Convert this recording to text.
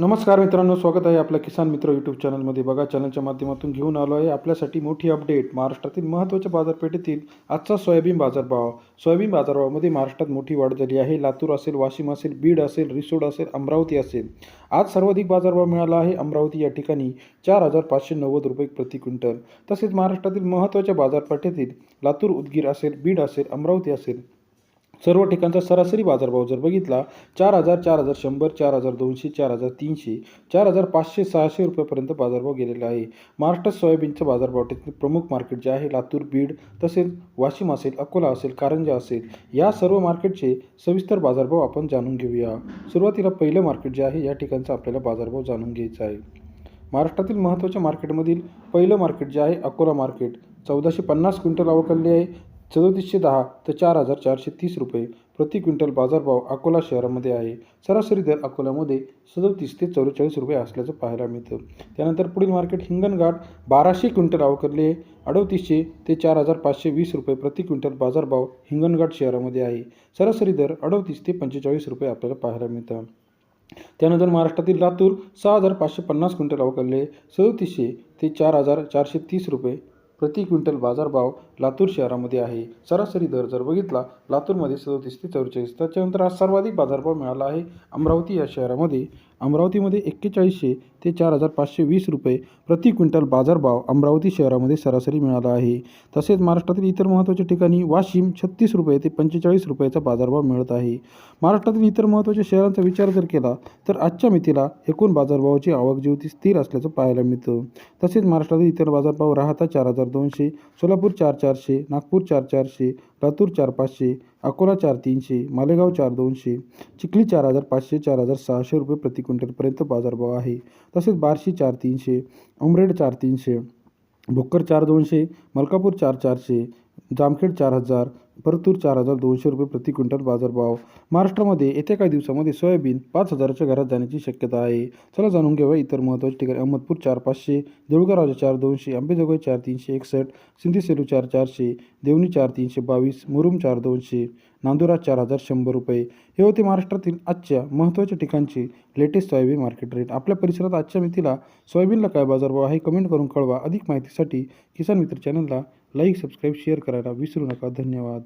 नमस्कार मित्रांनो स्वागत आहे आपल्या किसान मित्र यूट्यूब चॅनलमध्ये बघा चॅनलच्या माध्यमातून घेऊन आलो आहे. आपल्यासाठी मोठी अपडेट महाराष्ट्रातील महत्त्वाच्या बाजारपेठेतील आजचा सोयाबीन बाजारभाव. सोयाबीन बाजारभावामध्ये महाराष्ट्रात मोठी वाढ झाली आहे. लातूर असेल वाशिम असेल बीड असेल रिसोड असेल अमरावती असेल. आज सर्वाधिक बाजारभाव मिळाला आहे अमरावती या ठिकाणी चार हजार पाचशे नव्वद रुपये प्रति क्विंटल. तसेच महाराष्ट्रातील महत्त्वाच्या बाजारपेठेतील लातूर उदगीर असेल बीड असेल अमरावती असेल सर्व ठिकाणचा सरासरी बाजारभाव जर बघितला चार हजार चार हजार शंभर चार हजार दोनशे चार हजार तीनशे चार हजार पाचशे सहाशे रुपयापर्यंत बाजारभाव गेलेला आहे. महाराष्ट्रात सोयाबीनचं बाजारभाव त्यातील प्रमुख मार्केट जे आहे लातूर बीड तसेच वाशिम असेल अकोला असेल कारंजा असेल या सर्व मार्केटचे सविस्तर बाजारभाव आपण जाणून घेऊया. सुरुवातीला पहिलं मार्केट जे आहे या ठिकाणचा आपल्याला बाजारभाव जाणून घ्यायचा आहे. महाराष्ट्रातील महत्त्वाच्या मार्केटमधील पहिलं मार्केट जे आहे अकोला मार्केट. चौदाशे पन्नास क्विंटल अवकलले आहे. सदोतीसशे दहा ते चार हजार चारशे तीस रुपये प्रति क्विंटल बाजारभाव अकोला शहरामध्ये आहे. सरासरी दर अकोल्यामध्ये सदोतीस ते चौवेचाळीस रुपये असल्याचं पाहायला मिळतं. त्यानंतर पुढील मार्केट हिंगणघाट बाराशे क्विंटल अवकरले आहे. अडतीसशे ते चार हजार पाचशे वीस रुपये प्रति क्विंटल बाजारभाव हिंगणघाट शहरामध्ये आहे. सरासरी दर अडतीस ते पंचेचाळीस रुपये आपल्याला पाहायला मिळतं. त्यानंतर महाराष्ट्रातील लातूर सहा हजार पाचशे पन्नास क्विंटल अवकरले सदोतीसशे ते चार हजार चारशे तीस रुपये प्रति क्विंटल बाजारभाव लातूर शहरामध्ये आहे. सरासरी दर जर बघितला लातूरमध्ये सदोतीस ते चौवेचाळीस त्याच्यानंतर आज सर्वाधिक बाजारभाव मिळाला आहे. अमरावती या शहरामध्ये अमरावतीमध्ये एक्केचाळीसशे ते चार हजार पाचशे वीस रुपये प्रति क्विंटल बाजारभाव अमरावती शहरामध्ये सरासरी मिळाला आहे. तसेच महाराष्ट्रातील इतर महत्त्वाच्या ठिकाणी वाशिम छत्तीस रुपये ते पंचेचाळीस रुपयाचा बाजारभाव मिळत आहे. महाराष्ट्रातील इतर महत्त्वाच्या शहरांचा विचार जर केला तर आजच्या मितीला एकूण बाजारभावाची आवक जेवती स्थिर असल्याचं पाहायला मिळतं. तसेच महाराष्ट्रातील इतर बाजारभाव राहता चार हजार दोनशे सोलापूर चार चारशे नागपूर चार चारशे लातूर चार पाचशे अकोला चार तीनशे मालेगाव चार दोनशे चिखली चार हजार पाचशे चार हजार सहाशे रुपये प्रति क्विंटलपर्यंत बाजारभाव आहे. तसेच बार्शी चार तीनशे उमरेड चार तीनशे भोकर चार दोनशे मलकापूर चार चारशे जामखेड चार हजार परतूर चार हजार दोनशे रुपये प्रति क्विंटल बाजारभाव. महाराष्ट्रामध्ये येत्या काही दिवसामध्ये सोयाबीन पाच हजाराच्या घरात जाण्याची शक्यता आहे. चला जाणून घेऊया इतर महत्त्वाचे ठिकाणी. अहमदपूर चार पाचशे देऊळगाव राजा चार दोनशे अंबेजोगाई चार तीनशे एकसष्ट सिंधी सेलू चार चारशे देवणी चार तीनशे बावीस मुरुम चार दोनशे नांदुरा चार हजार शंभर रुपये. हे होते महाराष्ट्रातील आजच्या महत्त्वाच्या ठिकाणचे लेटेस्ट सोयाबीन मार्केट रेट आपल्या परिसरात आजच्या मितीला सोयाबीनला काय बाजारभाव आहे कमेंट करून कळवा. अधिक माहितीसाठी किसान मित्र चॅनलला लाईक सबस्क्राईब शेअर करायला विसरू नका. धन्यवाद.